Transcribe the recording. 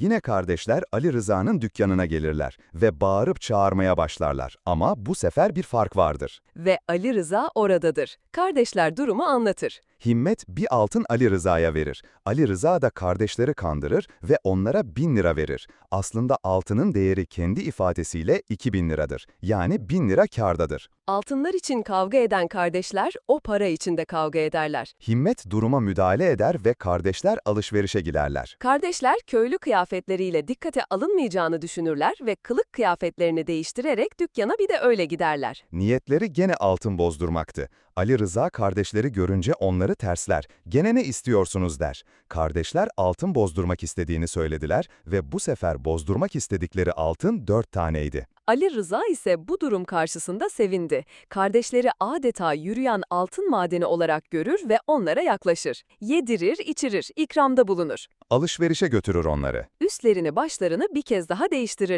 Yine kardeşler Ali Rıza'nın dükkanına gelirler ve bağırıp çağırmaya başlarlar. Ama bu sefer bir fark vardır. Ve Ali Rıza oradadır. Kardeşler durumu anlatır. Himmet bir altın Ali Rıza'ya verir. Ali Rıza da kardeşleri kandırır ve onlara bin lira verir. Aslında altının değeri kendi ifadesiyle 2000 liradır. Yani bin lira kârdadır. Altınlar için kavga eden kardeşler o para için de kavga ederler. Himmet duruma müdahale eder ve kardeşler alışverişe giderler. Kardeşler köylü kıyafetleriyle dikkate alınmayacağını düşünürler ve kılık kıyafetlerini değiştirerek dükkana bir de öyle giderler. Niyetleri gene altın bozdurmaktı. Ali Rıza kardeşleri görünce onları tersler. Gene ne istiyorsunuz der. Kardeşler altın bozdurmak istediğini söylediler ve bu sefer bozdurmak istedikleri altın dört taneydi. Ali Rıza ise bu durum karşısında sevindi. Kardeşleri adeta yürüyen altın madeni olarak görür ve onlara yaklaşır. Yedirir, içirir, ikramda bulunur. Alışverişe götürür onları. Üstlerini başlarını bir kez daha değiştirirler.